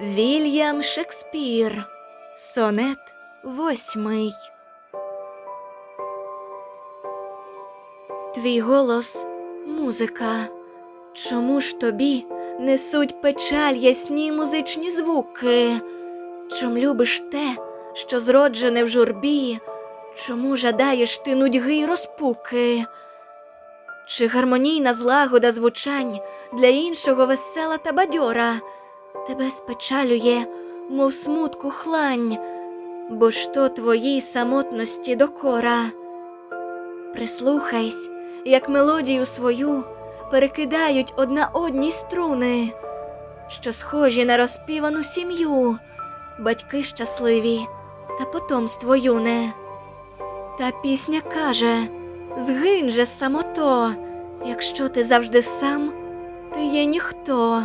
Вільям Шекспір. Сонет восьмий. Твій голос музика. Чому ж тобі несуть печаль ясні музичні звуки? Чом любиш те, що зроджене в журбі? Чому жадаєш ти нудьги й розпуки? Чи гармонійна злагода звучань для іншого весела та бадьора? Тебе спечалює, мов смутку хлань, бо ж то твоїй самотності докора. Прислухайсь, як мелодію свою перекидають одна одній струни, що схожі на розпівану сім'ю, батьки щасливі та потомство юне. Та пісня каже: згинь же самото, якщо ти завжди сам, ти є ніхто.